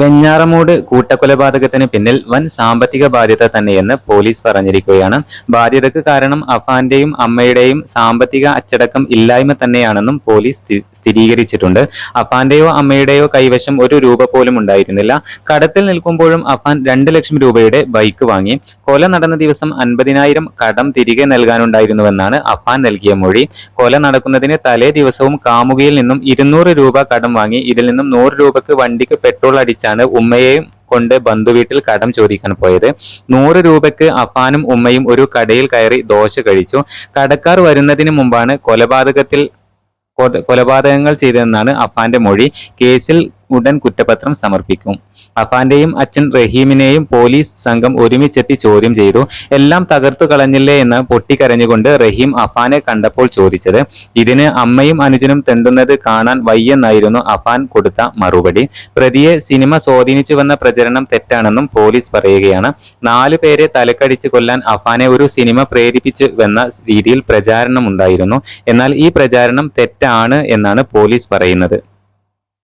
വെഞ്ഞാറമൂട് കൂട്ടക്കൊലപാതകത്തിന് പിന്നിൽ വൻ സാമ്പത്തിക ബാധ്യത തന്നെയെന്ന് പോലീസ് പറഞ്ഞിരിക്കുകയാണ്. ബാധ്യതക്ക് കാരണം അഫാന്റെയും അമ്മയുടെയും സാമ്പത്തിക അച്ചടക്കം ഇല്ലായ്മ തന്നെയാണെന്നും പോലീസ് സ്ഥിരീകരിച്ചിട്ടുണ്ട്. അഫാന്റെയോ അമ്മയുടെയോ കൈവശം ഒരു രൂപ പോലും ഉണ്ടായിരുന്നില്ല. കടത്തിൽ നിൽക്കുമ്പോഴും അഫാൻ രണ്ട് ലക്ഷം രൂപയുടെ ബൈക്ക് വാങ്ങി. കൊല നടന്ന ദിവസം അൻപതിനായിരം കടം തിരികെ നൽകാനുണ്ടായിരുന്നുവെന്നാണ് അഫാൻ നൽകിയ മൊഴി. കൊല നടക്കുന്നതിന് തലേ ദിവസവും കാമുകിയിൽ നിന്നും ഇരുന്നൂറ് രൂപ കടം വാങ്ങി. ഇതിൽ നിന്നും നൂറ് രൂപക്ക് വണ്ടിക്ക് പെട്രോൾ അടിച്ചാണ് ഉമ്മയെയും കൊണ്ട് ബന്ധുവീട്ടിൽ കടം ചോദിക്കാൻ പോയത്. നൂറ് രൂപയ്ക്ക് അഫാനും ഉമ്മയും ഒരു കടയിൽ കയറി ദോശ കഴിച്ചു. കടക്കാർ വരുന്നതിന് മുമ്പാണ് കൊലപാതകത്തിൽ കൊല- കൊലപാതകങ്ങൾ ചെയ്തതെന്നാണ് അഫാന്റെ മൊഴി. കേസിൽ ഉടൻ കുറ്റപത്രം സമർപ്പിക്കും. അഫാന്റെയും അച്ഛൻ റഹീമിനെയും പോലീസ് സംഘം ഒരുമിച്ചെത്തി ചോദ്യം ചെയ്തു. എല്ലാം തകർത്തു കളഞ്ഞില്ലേ എന്ന് പൊട്ടിക്കരഞ്ഞുകൊണ്ട് റഹീം അഫാനെ കണ്ടപ്പോൾ ചോദിച്ചത് ഇതിന് അമ്മയും അനുജനും തെണ്ടുന്നത് കാണാൻ വയ്യെന്നായിരുന്നു അഫാൻ കൊടുത്ത മറുപടി. പ്രതിയെ സിനിമ സ്വാധീനിച്ചുവെന്ന പ്രചരണം തെറ്റാണെന്നും പോലീസ് പറയുകയാണ്. നാലു പേരെ തലക്കടിച്ച് കൊല്ലാൻ അഫാനെ ഒരു സിനിമ പ്രേരിപ്പിച്ചു വന്ന രീതിയിൽ പ്രചാരണം ഉണ്ടായിരുന്നു എന്നാൽ ഈ പ്രചാരണം തെറ്റാണ് എന്നാണ് പോലീസ് പറയുന്നത്.